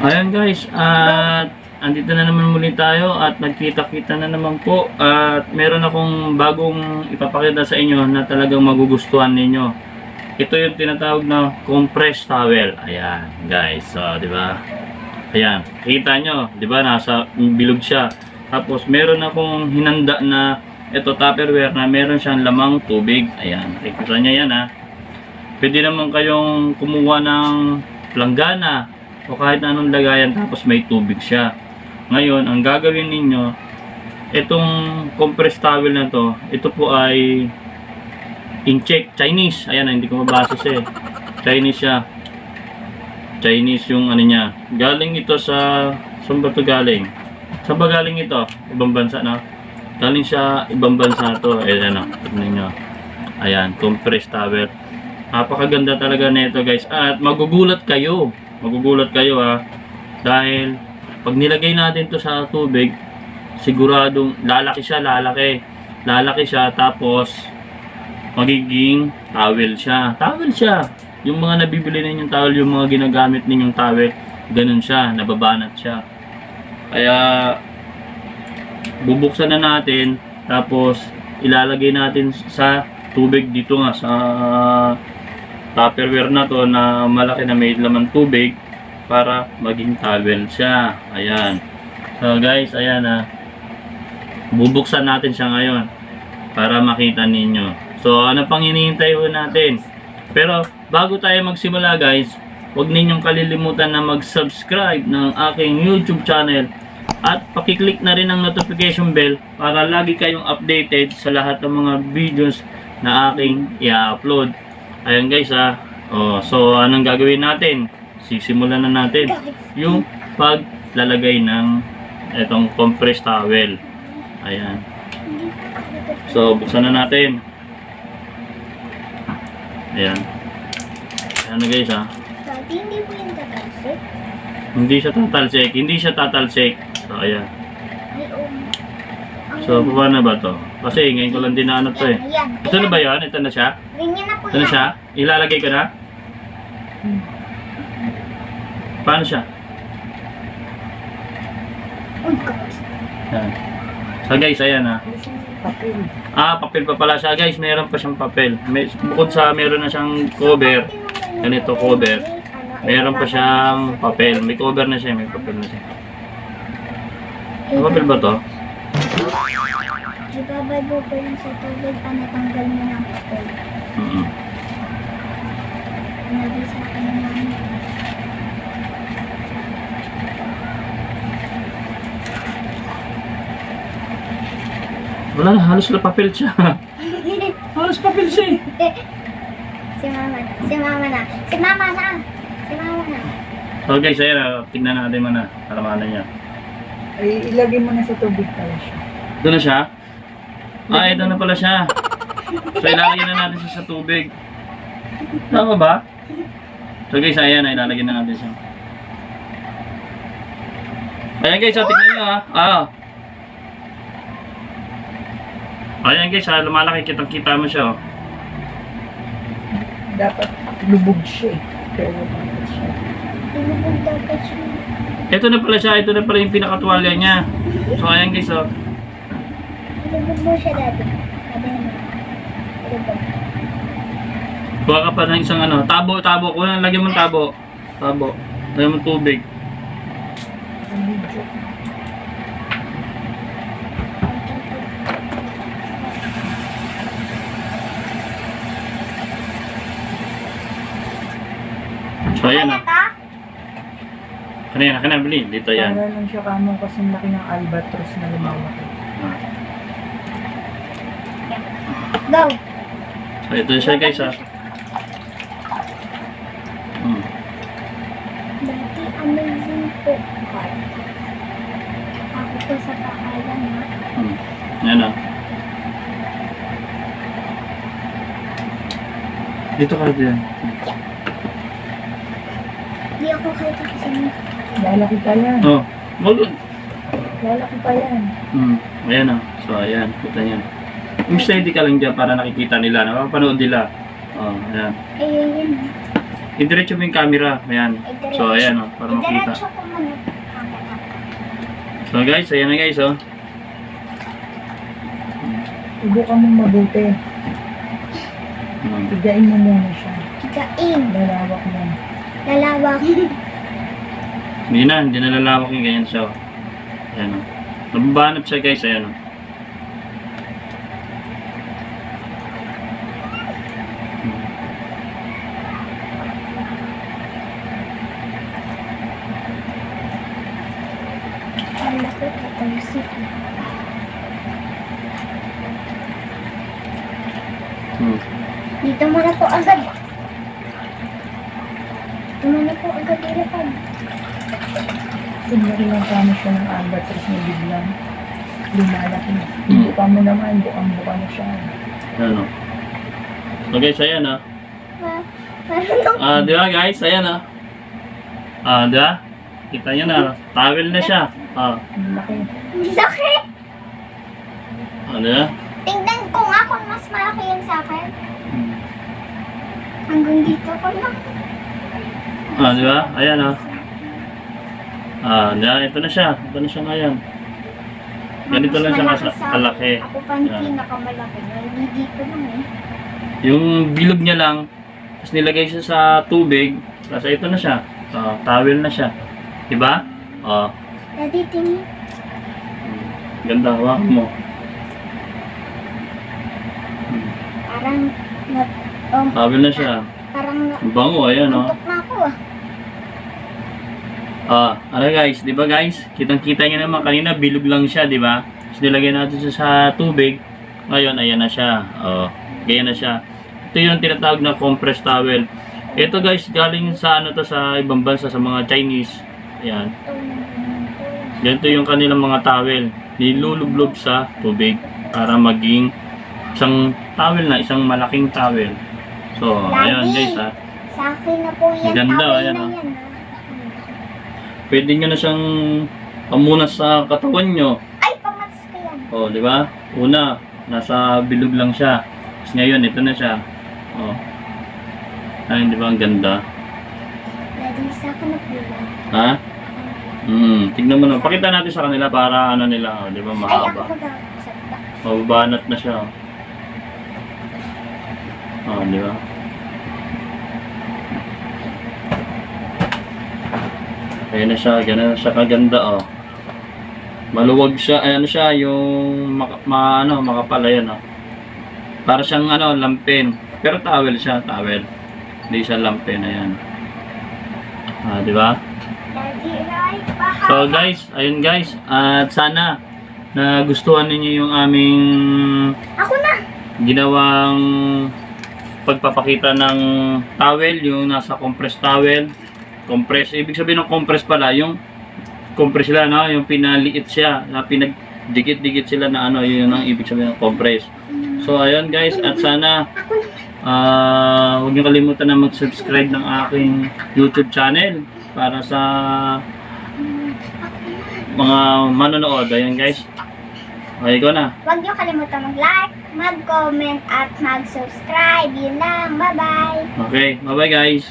Ayan guys, at andito na naman muli tayo at nagkita-kita na naman po at meron akong bagong ipapakita sa inyo na talagang magugustuhan ninyo. Ito yung tinatawag na compressed towel. Ayan guys, so di ba? Ayan, kita nyo, di ba nasa bilog siya. Tapos meron akong hinanda na ito tupperware na meron siyang lamang tubig. Ayan, nakikita niya yan ha. Pwede naman kayong kumuha ng planggana o kahit anong lagayan tapos may tubig siya. Ngayon, ang gagawin ninyo, itong compressed towel na to, ito po ay in-check, Chinese. Ayan, hindi ko mabasa siya eh. Chinese siya. Chinese yung ano niya. Galing ito sa, saan ba ito galing? Saan ba galing ito? Ibang bansa na? Galing siya, ibang bansa to. Ayan ano, tignan nyo. Ayan, compressed towel. Napakaganda talaga nito guys. At magugulat kayo. Magugulat kayo ha. Dahil pag nilagay natin to sa tubig, siguradong lalaki siya, lalaki. Lalaki siya tapos magiging towel siya. Towel siya. Yung mga nabibili ninyong towel, yung mga ginagamit ninyong towel, ganun siya, nababanat siya. Kaya bubuksan na natin tapos ilalagay natin sa tubig dito nga sa tupperware na to na malaki na may laman tubig para maging towel siya. Ayan. So guys, ayan na. Bubuksan natin siya ngayon para makita ninyo. So ano pang hinihintay ho natin? Pero bago tayo magsimula guys, huwag ninyong kalilimutan na mag-subscribe ng aking YouTube channel at pakiclick na rin ang notification bell para lagi kayong updated sa lahat ng mga videos na aking i-upload. Ayan guys ha. Oh, so anong gagawin natin? Sisimulan na natin yung paglalagay ng itong compressed towel. Ayan. So buksan na natin. Ayan. Ayan na guys ha. Dati hindi po yung tatalsik. Hindi siya tatalsik. Hindi siya tatalsik. So ayan. Ay. Ang- So paano ba to? Kasi ngayon ko lang din na ano to eh. Ito na ba yun? Ito na siya? Ganyan na po na siya? Ilalagay ko na? Paano siya? Uy, guys. Ayan. So guys, ayan ha. Papel. Ah, papel pa pala siya guys. Meron pa siyang papel. May, bukod sa meron na siyang cover, ganito cover, meron pa siyang papel. May cover na siya, may papel na siya. May papel ba to? Ibabay mo po yun sa tubig pa natanggal mo ng papel. Mm mami. Wala na, halos na papel siya. halos papel siya eh. si mama na. Si mama na. Si mama na. Si mama na. So guys, ayan ah, tignan natin muna. Kalamanan niya. Ay, ilagay mo na sa tubig pala siya. Ito na siya? Ah, ito na pala siya. So ilalagay na natin siya sa tubig. Tama ba? So guys, ayan, ay ilalagay na natin siya. Ayan guys, so tignan nyo ah. Ah. Ayan guys, ah, lumalaki kitang kita mo siya oh. Dapat lubog siya eh. Kaya lumabas siya. Tinubog dapat siya. Ito na pala siya, ito na pala yung pinakatuwalya niya. So ayan guys oh. Tinubog mo siya dati. Kuha ka pa ng isang ano, tabo, tabo. Kuha lagyan mo tabo. Tabo. Lagyan mo tubig. So ayan ah. ta? Kanina, kanina, bili. Dito yan. Para lang siya kamo kasi laki ng albatros na lumalaki. Ah. Go. Ito siya guys ah. Hmm. Dati amazing po. Ako po sa pangalan ha. Hmm. Yan ah. Dito ka dyan. Hindi ako kahit kasi Lalaki pa yan. Oh. Mag- Lalaki pa yan. Hmm. Ayan ah. So ayan. Kita niyan. Yung steady ka lang dyan para nakikita nila. Napapanood nila. Oh, ayan. Ayun yun. Idiretso mo yung camera. Ayan. So, ayan o. para makita. So guys, ayan na guys oh. Subukan mong mabuti. Hmm. Tigain mo muna siya. Higain. Lalawak mo. Lalawak. Hindi na, hindi na lalawak yung ganyan siya. oh. Ayan o. Nababanap siya guys, ayan oh. o. Ang laki tatalsik. Hmm. Dito muna po agad. Dito muna po agad ilipad. Tignan lang kamo siya ng albatross na biglang lumalaki. Hmm. Buka mo naman, bukang-buka na siya. Ayan o. So ayan ah. Ah, di ba guys? Ayan ah. Ah, di ba? Kita nyo na. Towel na siya. Ah, laki. Laki. ah di ba? Tingnan ko nga kung mas malaki yan sa akin. Hanggang dito ko lang. Ah, di ba? Ayan ah. Ah, di ba? Ito na siya. Ito na siya ngayon. Ganito lang siya Mas kalaki. Ako pa yung Yan. pinakamalaki. Hindi dito lang eh. Yung bilog niya lang, tapos nilagay siya sa tubig, tapos ito na siya. Ah, towel na siya. Diba? Ah, Daddy, tingin. ganda, hawakan mo. Na, um, Towel na siya. parang Ang bango, ayan oh. Antok na ako ah. Ah, ano guys, 'di ba guys? Kitang-kita niyo naman kanina bilog lang siya, 'di ba? Tapos nilagay natin siya sa tubig. Ngayon, ayan na siya. Oh, ganyan na siya. Ito yung tinatawag na compressed towel. Ito guys, galing sa ano to sa ibang bansa sa mga Chinese. Ayan. Ganito yung kanilang mga towel. Nilulublob sa tubig para maging isang towel na, isang malaking towel. So, ayan guys ha. Sa akin na po yan. Ganda, ayan, ah. yan ah. Pwede nyo na siyang pamunas sa katawan nyo. Ay, pamatas ko yan. Oh, di ba? Una, nasa bilog lang siya. Tapos ngayon, ito na siya. Oh. Ay, di ba? Ang ganda. Daddy, sa akin na po yan. Ha? Hmm, tignan mo na. Pakita natin sa kanila para ano nila, oh, di ba? Mahaba. Mababanat na siya. Oh, oh di ba? Ayan na siya, ganun na siya kaganda oh. Maluwag siya, ay ano siya, yung maka, ma, ano, makapal ayan oh. Para siyang ano, lampin. Pero towel siya, towel. Hindi siya lampin, ayan. Ah, di ba? So guys, ayun guys, at sana nagustuhan ninyo yung aming Ako na. ginawang pagpapakita ng towel, yung nasa compressed towel. Compress, ibig sabihin ng compress pala, yung compress sila, no? yung pinaliit siya, na pinagdikit-dikit sila na ano, yun ang ibig sabihin ng compress. So ayun guys, at sana ah huwag niyo kalimutan na mag-subscribe ng aking YouTube channel para sa mga manonood. Ayun guys. Okay, ikaw na. Huwag niyo kalimutan mag-like, mag-comment, at mag-subscribe. Yun lang. Bye-bye. Okay, bye-bye guys.